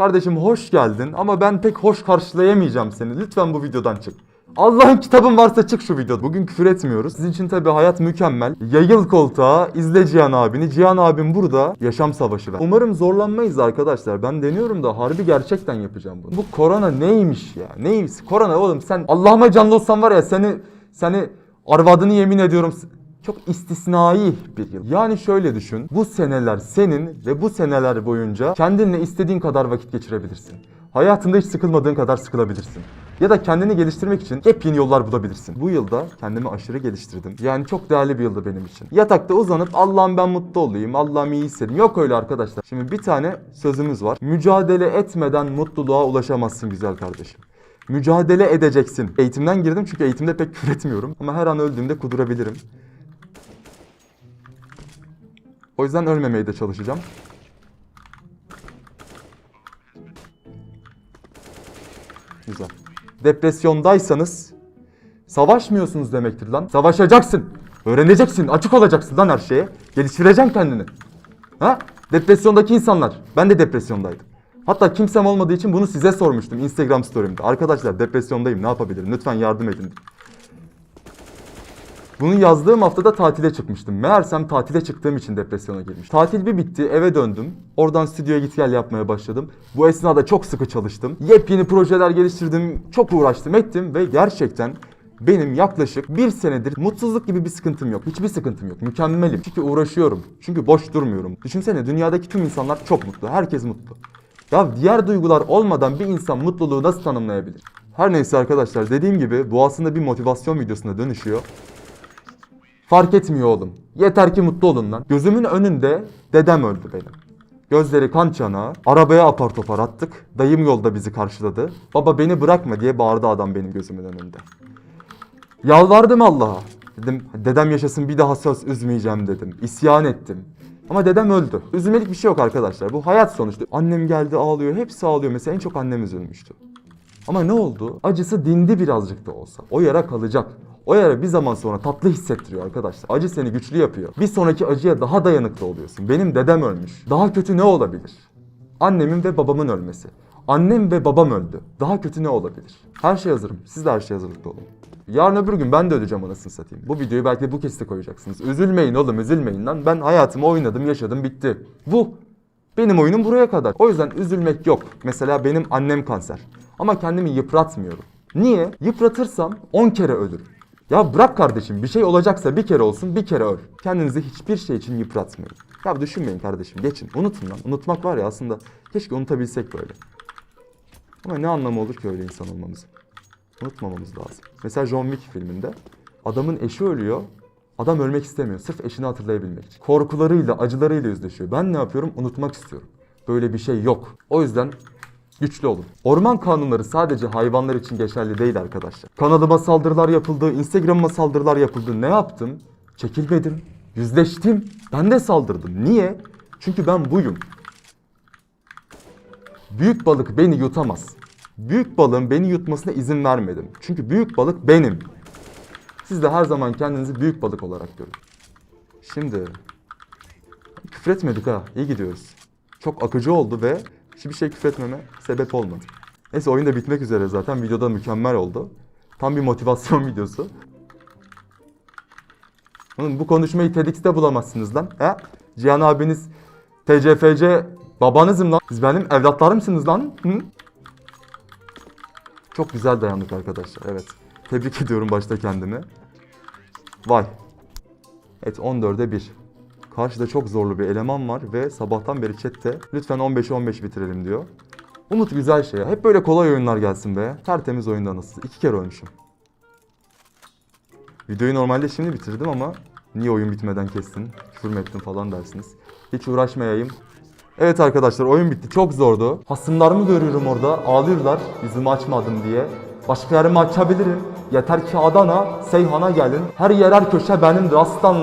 Kardeşim hoş geldin ama ben pek hoş karşılayamayacağım seni. Lütfen bu videodan çık. Allah'ın kitabın varsa çık şu videoda. Bugün küfür etmiyoruz. Sizin için tabii hayat mükemmel. Yayıl koltuğa, izle Cihan abini. Cihan abim burada yaşam savaşı ver. Umarım zorlanmayız arkadaşlar. Ben deniyorum da harbi gerçekten yapacağım bunu. Bu korona neymiş ya? Neymiş? Korona oğlum sen Allah'ıma canlı olsan var ya seni seni arvadını yemin ediyorum çok istisnai bir yıl. Yani şöyle düşün. Bu seneler senin ve bu seneler boyunca kendinle istediğin kadar vakit geçirebilirsin. Hayatında hiç sıkılmadığın kadar sıkılabilirsin. Ya da kendini geliştirmek için yepyeni yollar bulabilirsin. Bu yılda kendimi aşırı geliştirdim. Yani çok değerli bir yıldı benim için. Yatakta uzanıp Allah'ım ben mutlu olayım, Allah'ım iyi hissedeyim. Yok öyle arkadaşlar. Şimdi bir tane sözümüz var. Mücadele etmeden mutluluğa ulaşamazsın güzel kardeşim. Mücadele edeceksin. Eğitimden girdim çünkü eğitimde pek küfür etmiyorum. Ama her an öldüğümde kudurabilirim. O yüzden ölmemeye de çalışacağım. Güzel. Depresyondaysanız savaşmıyorsunuz demektir lan. Savaşacaksın. Öğreneceksin. Açık olacaksın lan her şeye. Geliştireceksin kendini. Ha? Depresyondaki insanlar. Ben de depresyondaydım. Hatta kimsem olmadığı için bunu size sormuştum Instagram story'imde. Arkadaşlar depresyondayım ne yapabilirim? Lütfen yardım edin. Bunu yazdığım haftada tatile çıkmıştım. Meğersem tatile çıktığım için depresyona girmiş. Tatil bir bitti, eve döndüm. Oradan stüdyoya git gel yapmaya başladım. Bu esnada çok sıkı çalıştım. Yepyeni projeler geliştirdim, çok uğraştım ettim ve gerçekten benim yaklaşık bir senedir mutsuzluk gibi bir sıkıntım yok. Hiçbir sıkıntım yok. Mükemmelim. Çünkü uğraşıyorum. Çünkü boş durmuyorum. Düşünsene dünyadaki tüm insanlar çok mutlu. Herkes mutlu. Ya diğer duygular olmadan bir insan mutluluğu nasıl tanımlayabilir? Her neyse arkadaşlar dediğim gibi bu aslında bir motivasyon videosuna dönüşüyor. Fark etmiyor oğlum. Yeter ki mutlu olun lan. Gözümün önünde dedem öldü benim. Gözleri kan çanağı. Arabaya apar topar attık. Dayım yolda bizi karşıladı. Baba beni bırakma diye bağırdı adam benim gözümün önünde. Yalvardım Allah'a. Dedim dedem yaşasın bir daha söz üzmeyeceğim dedim. İsyan ettim. Ama dedem öldü. Üzülmelik bir şey yok arkadaşlar. Bu hayat sonuçta. Annem geldi ağlıyor. Hepsi ağlıyor. Mesela en çok annem üzülmüştü. Ama ne oldu? Acısı dindi birazcık da olsa. O yara kalacak. O yara bir zaman sonra tatlı hissettiriyor arkadaşlar. Acı seni güçlü yapıyor. Bir sonraki acıya daha dayanıklı oluyorsun. Benim dedem ölmüş. Daha kötü ne olabilir? Annemin ve babamın ölmesi. Annem ve babam öldü. Daha kötü ne olabilir? Her şey hazırım. Siz de her şeye hazırlıklı olun. Yarın öbür gün ben de öleceğim anasını satayım. Bu videoyu belki de bu kesite koyacaksınız. Üzülmeyin oğlum üzülmeyin lan. Ben hayatımı oynadım yaşadım bitti. Bu. Benim oyunum buraya kadar. O yüzden üzülmek yok. Mesela benim annem kanser. Ama kendimi yıpratmıyorum. Niye? Yıpratırsam 10 kere ölürüm. Ya bırak kardeşim bir şey olacaksa bir kere olsun bir kere öl. Kendinizi hiçbir şey için yıpratmayın. Ya düşünmeyin kardeşim geçin unutun lan. Unutmak var ya aslında keşke unutabilsek böyle. Ama ne anlamı olur ki öyle insan olmamızın? Unutmamamız lazım. Mesela John Wick filminde adamın eşi ölüyor. Adam ölmek istemiyor. Sırf eşini hatırlayabilmek için. Korkularıyla, acılarıyla yüzleşiyor. Ben ne yapıyorum? Unutmak istiyorum. Böyle bir şey yok. O yüzden güçlü olun. Orman kanunları sadece hayvanlar için geçerli değil arkadaşlar. Kanalıma saldırılar yapıldı, Instagram'ıma saldırılar yapıldı. Ne yaptım? Çekilmedim. Yüzleştim. Ben de saldırdım. Niye? Çünkü ben buyum. Büyük balık beni yutamaz. Büyük balığın beni yutmasına izin vermedim. Çünkü büyük balık benim. Siz de her zaman kendinizi büyük balık olarak görün. Şimdi küfür etmedik ha. İyi gidiyoruz. Çok akıcı oldu ve hiçbir şey küfür etmeme sebep olmadı. Neyse oyun da bitmek üzere zaten. Videoda mükemmel oldu. Tam bir motivasyon videosu. Oğlum bu konuşmayı TEDx'te bulamazsınız lan. He? Cihan abiniz TCFC babanızım lan. Siz benim evlatlarımsınız lan. Hı? Çok güzel dayandık arkadaşlar. Evet. Tebrik ediyorum başta kendimi. Vay. Evet 14'e 1. Karşıda çok zorlu bir eleman var ve sabahtan beri chatte lütfen 15'e 15 bitirelim diyor. Umut güzel şey. ya. Hep böyle kolay oyunlar gelsin be. Tertemiz oyunda nasıl? İki kere ölmüşüm. Videoyu normalde şimdi bitirdim ama niye oyun bitmeden kestin? Küfür ettin falan dersiniz. Hiç uğraşmayayım. Evet arkadaşlar oyun bitti. Çok zordu. Hasımlarımı görüyorum orada. Ağlıyorlar yüzümü açmadım diye. Başka yerimi açabilirim. Yeter ki Adana, Seyhan'a gelin. Her yer her köşe benimdir aslan.